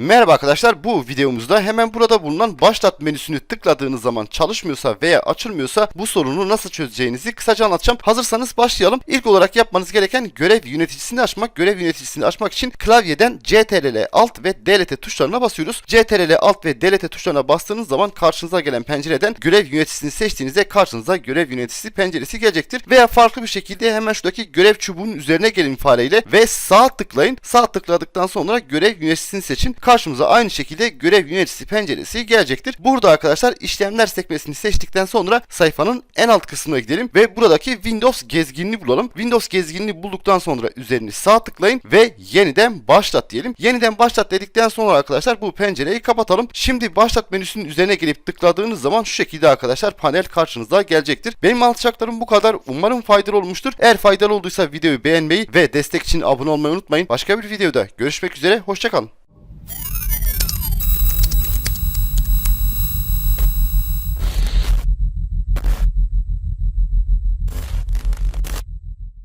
Merhaba arkadaşlar bu videomuzda hemen burada bulunan başlat menüsünü tıkladığınız zaman çalışmıyorsa veya açılmıyorsa bu sorunu nasıl çözeceğinizi kısaca anlatacağım. Hazırsanız başlayalım. İlk olarak yapmanız gereken görev yöneticisini açmak. Görev yöneticisini açmak için klavyeden CTRL Alt ve DLT tuşlarına basıyoruz. CTRL Alt ve DLT tuşlarına bastığınız zaman karşınıza gelen pencereden görev yöneticisini seçtiğinizde karşınıza görev yöneticisi penceresi gelecektir. Veya farklı bir şekilde hemen şuradaki görev çubuğunun üzerine gelin fareyle ve sağ tıklayın. Sağ tıkladıktan sonra görev yöneticisini seçin. Karşımıza aynı şekilde görev yöneticisi penceresi gelecektir. Burada arkadaşlar işlemler sekmesini seçtikten sonra sayfanın en alt kısmına gidelim ve buradaki Windows gezginini bulalım. Windows gezginini bulduktan sonra üzerini sağ tıklayın ve yeniden başlat diyelim. Yeniden başlat dedikten sonra arkadaşlar bu pencereyi kapatalım. Şimdi başlat menüsünün üzerine gelip tıkladığınız zaman şu şekilde arkadaşlar panel karşınıza gelecektir. Benim anlatacaklarım bu kadar. Umarım faydalı olmuştur. Eğer faydalı olduysa videoyu beğenmeyi ve destek için abone olmayı unutmayın. Başka bir videoda görüşmek üzere. Hoşçakalın.